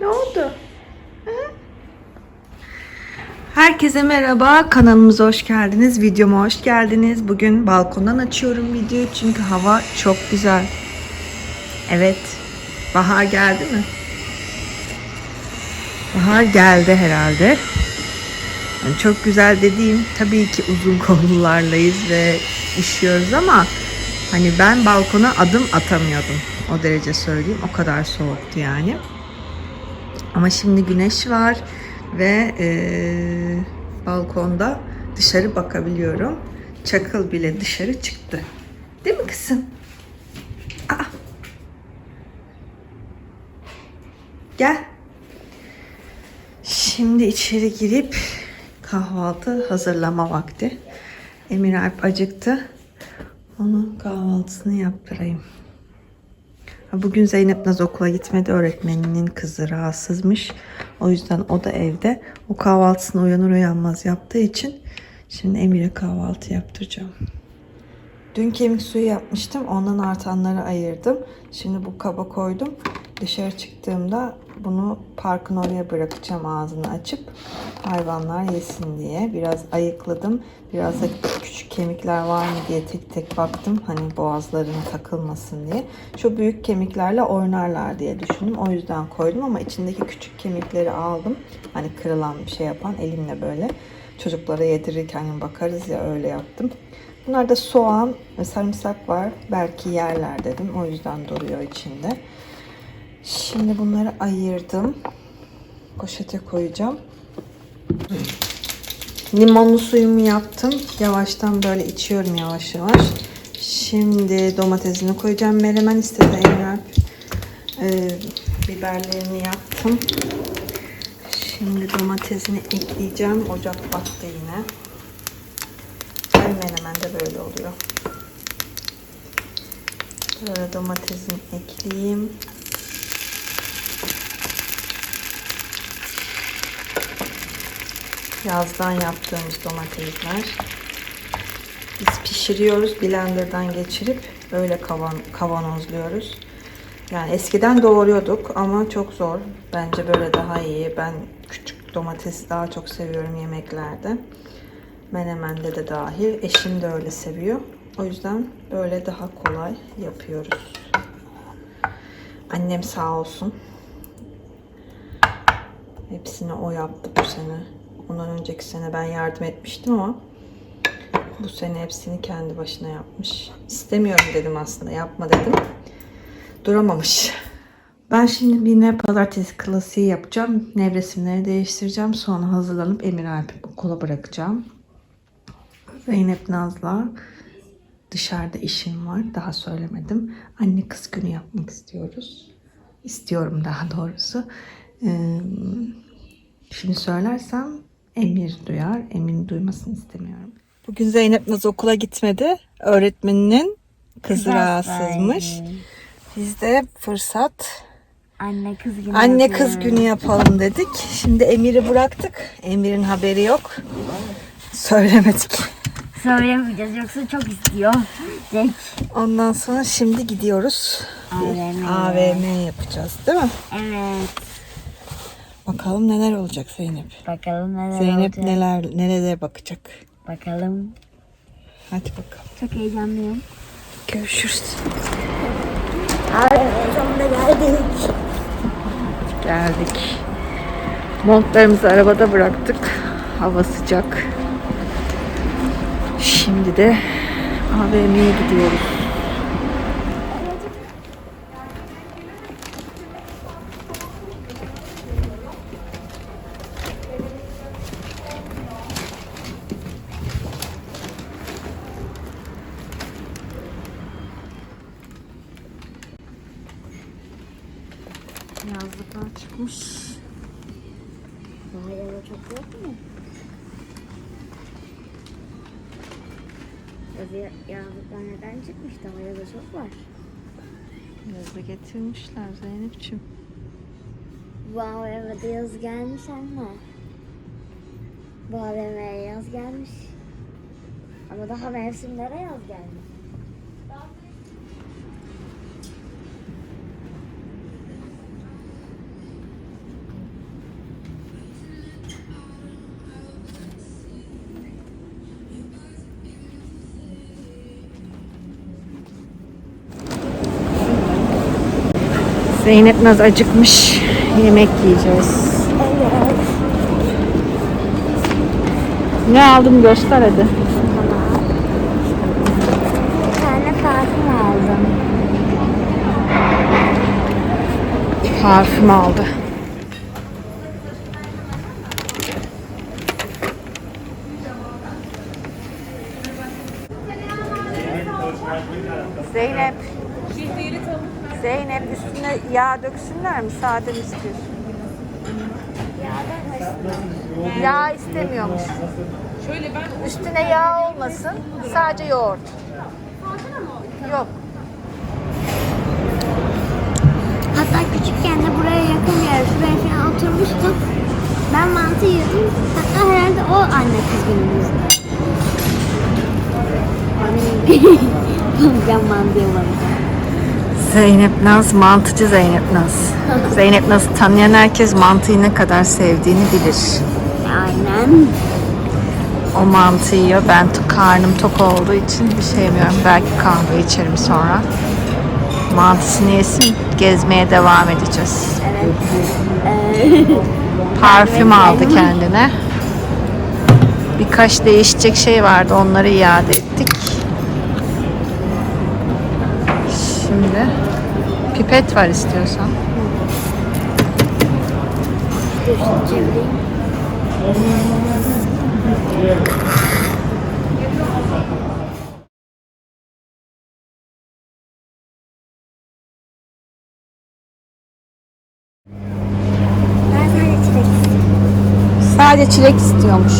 Ne oldu? Herkese merhaba. Kanalımıza hoş geldiniz. Videoma hoş geldiniz. Bugün balkondan açıyorum videoyu çünkü hava çok güzel. Evet. Bahar geldi mi? Bahar geldi herhalde. Yani çok güzel dediğim tabii ki uzun kollularlayız ve üşüyoruz ama hani ben balkona adım atamıyordum. O derece söyleyeyim. O kadar soğuktu yani. Ama şimdi güneş var ve eee, balkonda dışarı bakabiliyorum. Çakıl bile dışarı çıktı. Değil mi kızım? Aa. Gel. Şimdi içeri girip kahvaltı hazırlama vakti. Emir Alp acıktı. Onun kahvaltısını yaptırayım. Bugün Zeynep Naz okula gitmedi. Öğretmeninin kızı rahatsızmış. O yüzden o da evde. O kahvaltısını uyanır uyanmaz yaptığı için şimdi Emir'e kahvaltı yaptıracağım. Dün kemik suyu yapmıştım. Ondan artanları ayırdım. Şimdi bu kaba koydum. Dışarı çıktığımda bunu parkın oraya bırakacağım ağzını açıp hayvanlar yesin diye. Biraz ayıkladım. Biraz da küçük kemikler var mı diye tek tek baktım. Hani boğazlarına takılmasın diye. Şu büyük kemiklerle oynarlar diye düşündüm. O yüzden koydum ama içindeki küçük kemikleri aldım. Hani kırılan bir şey yapan elimle böyle çocuklara yedirirken bakarız ya öyle yaptım. Bunlarda soğan ve sarımsak var. Belki yerler dedim. O yüzden duruyor içinde. Şimdi bunları ayırdım. Poşete koyacağım. Limonlu suyumu yaptım. Yavaştan böyle içiyorum yavaş yavaş. Şimdi domatesini koyacağım. Menemen istedi Emre. Ee, biberlerini yaptım. Şimdi domatesini ekleyeceğim. Ocak battı yine. Her menemende böyle oluyor. Böyle domatesini ekleyeyim. Yazdan yaptığımız domatesler. Biz pişiriyoruz, blenderdan geçirip öyle kavan, kavanozluyoruz. Yani eskiden doğruyorduk ama çok zor. Bence böyle daha iyi. Ben küçük domatesi daha çok seviyorum yemeklerde. Menemende de dahil. Eşim de öyle seviyor. O yüzden böyle daha kolay yapıyoruz. Annem sağ olsun. Hepsini o yaptı bu sene. Ondan önceki sene ben yardım etmiştim ama bu sene hepsini kendi başına yapmış. İstemiyorum dedim aslında. Yapma dedim. Duramamış. Ben şimdi bir ne pazartesi klasiği yapacağım. Nevresimleri değiştireceğim. Sonra hazırlanıp Emir Alp'i okula bırakacağım. Zeynep Naz'la dışarıda işim var. Daha söylemedim. Anne kız günü yapmak istiyoruz. İstiyorum daha doğrusu. Ee, şimdi söylersem Emir duyar. Emir'in duymasını istemiyorum. Bugün Zeynep Naz okula gitmedi. Öğretmeninin kızı rahatsızmış. Biz de fırsat Anne kız günü anne kız günü yapalım dedik. Şimdi Emir'i bıraktık. Emir'in haberi yok. Söylemedik. Söylemeyeceğiz yoksa çok istiyor. Tek Ondan sonra şimdi gidiyoruz. AVM. AVM yapacağız değil mi? Evet. Bakalım neler olacak Zeynep. Bakalım neler Zeynep olacak. neler nerelere bakacak. Bakalım. Hadi bakalım. Çok heyecanlıyım. Görüşürüz. AVM sonunda geldik. Geldik. Montlarımızı arabada bıraktık. Hava sıcak. Şimdi de AVM'ye gidiyoruz. Daha yana çok yok mu? Yazlıklar neden çıkmış? Daha yana çok var. Yazı getirmişler Zeynep'ciğim. Bu AVM'de yaz gelmiş anne. Bu AVM'ye yaz gelmiş. Ama daha mevsimlere yaz gelmiş. Zeynep Naz acıkmış. Yemek yiyeceğiz. Ne aldım göster hadi. Bir tane parfüm aldım. Parfüm aldı. Zeynep. Zeynep üstüne yağ döksünler mi? Sade mi istiyorsun? Yağ istemiyormuş. Üstüne yağ olmasın. Sadece yoğurt. Yok. Hatta küçükken de buraya yakın bir yer. Şuraya falan oturmuştuk. Ben mantı yedim. Hatta herhalde o anne kız ben mantı yemedim. Zeynep Naz, mantıcı Zeynep Naz. Zeynep Naz'ı tanıyan herkes mantıyı ne kadar sevdiğini bilir. Aynen. O mantı yiyor. Ben karnım tok olduğu için bir şey yemiyorum. Belki kahve içerim sonra. Mantısını yesin, gezmeye devam edeceğiz. Evet. Parfüm aldı kendine. Birkaç değişecek şey vardı. Onları iade ettik. Şimdi pipet var istiyorsan. Sadece çilek istiyormuş.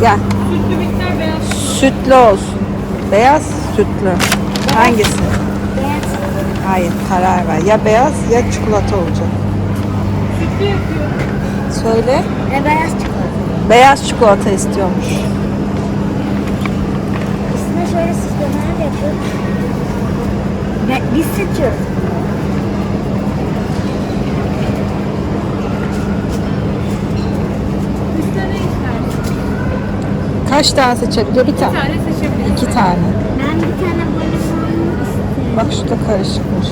Gel. Sütlü miktar beyaz. Sütlü olsun. Beyaz, sütlü. Hangisi? Hayır, karar ver. Ya beyaz ya çikolata olacak. Söyle. Ve beyaz çikolata. Beyaz çikolata istiyormuş. Üstüne şöyle süslemeler yapıyorum. Ve biz seçiyoruz. Kaç tane seçebiliyor? Bir tane. Bir tane seçebiliyor. İki tane. Ben bir tane. Bak şu da karışıkmış.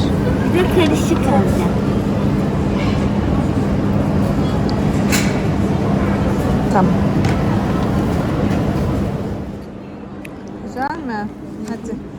Bir de karışık alacağım. Tamam. Güzel mi? Hadi.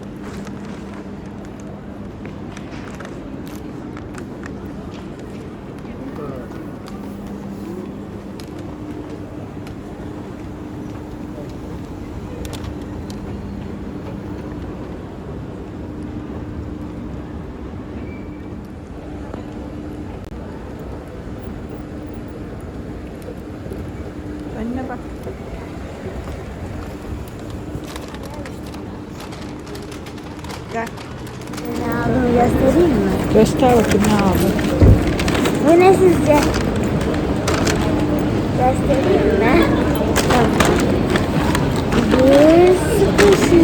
Önüne bak. Gel. Ne aldığımı göstereyim mi? Göster bakayım ne aldın. Bu ne sizce? Göstereyim mi? Bir sıkışı.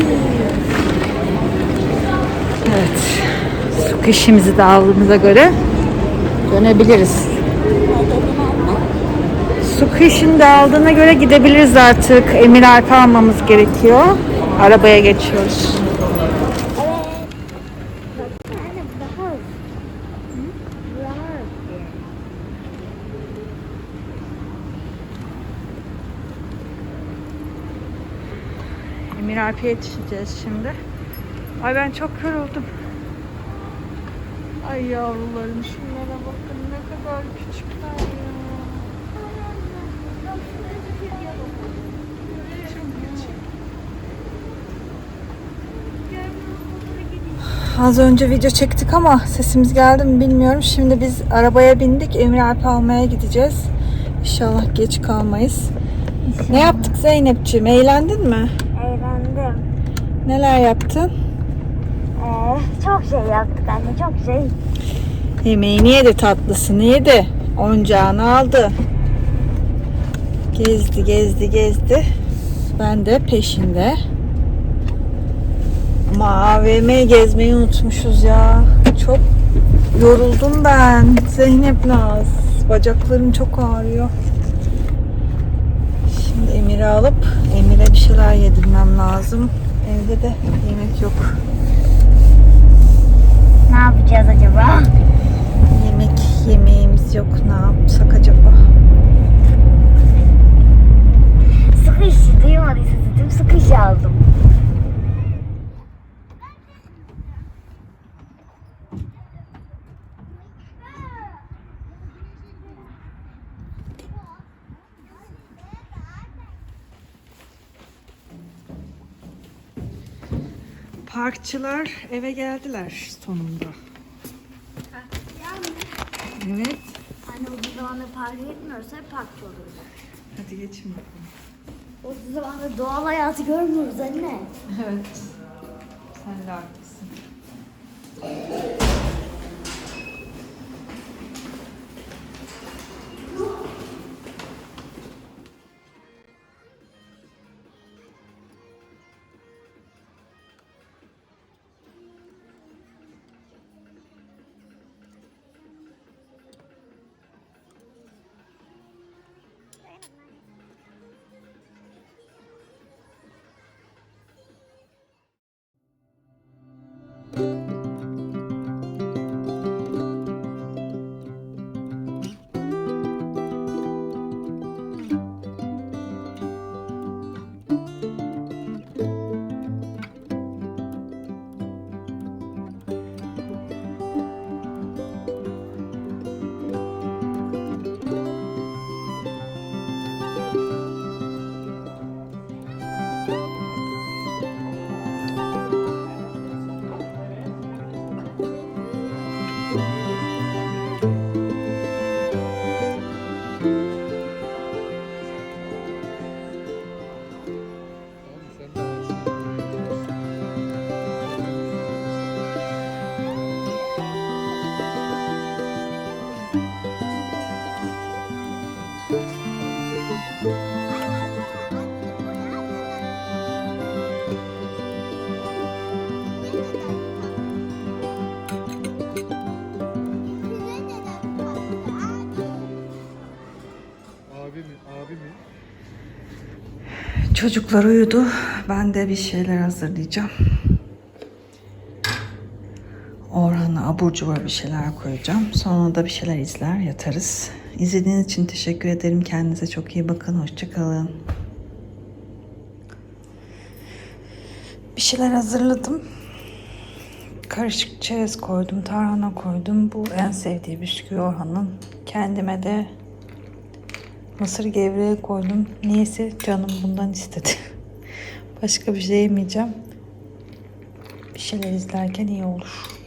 Evet. Da aldığımıza göre dönebiliriz. Su kışını da aldığına göre gidebiliriz artık. Emir Alp almamız gerekiyor. Arabaya geçiyoruz. Emir Alp'e yetişeceğiz şimdi. Ay ben çok yoruldum. Ay yavrularım şunlara bakın ne kadar küçükler ya. Az önce video çektik ama sesimiz geldi mi bilmiyorum. Şimdi biz arabaya bindik. Emir Alp almaya gideceğiz. İnşallah geç kalmayız. Ne yaptık Zeynep'ciğim? Eğlendin mi? Eğlendim. Neler yaptın? Ee, çok şey yaptık anne çok şey. Yemeğini yedi, tatlısını yedi. Oyuncağını aldı. Gezdi, gezdi, gezdi. Ben de peşinde. Ama AVM gezmeyi unutmuşuz ya. Çok yoruldum ben. Zeynep Naz. Bacaklarım çok ağrıyor. Şimdi Emir'i alıp Emir'e bir şeyler yedirmem lazım. Evde de yemek yok. Ne yapacağız acaba? paramız yok. Ne yapsak acaba? Parkçılar eve geldiler sonunda. Evet. Anne uzun zamandır parka gitmiyoruz hep parkçı oluruz. Hadi geçin bakalım. Uzun zamandır doğal hayatı görmüyoruz anne. Evet. Sen de haklısın. Abi Çocuklar uyudu. Ben de bir şeyler hazırlayacağım. Orhan'a abur cubur bir şeyler koyacağım. Sonra da bir şeyler izler yatarız. İzlediğiniz için teşekkür ederim. Kendinize çok iyi bakın. Hoşçakalın. Bir şeyler hazırladım. Karışık çerez koydum, tarhana koydum. Bu en sevdiği bisküvi Orhan'ın. Kendime de Mısır gevreği koydum. Niyeyse canım bundan istedi. Başka bir şey yemeyeceğim. Bir şeyler izlerken iyi olur.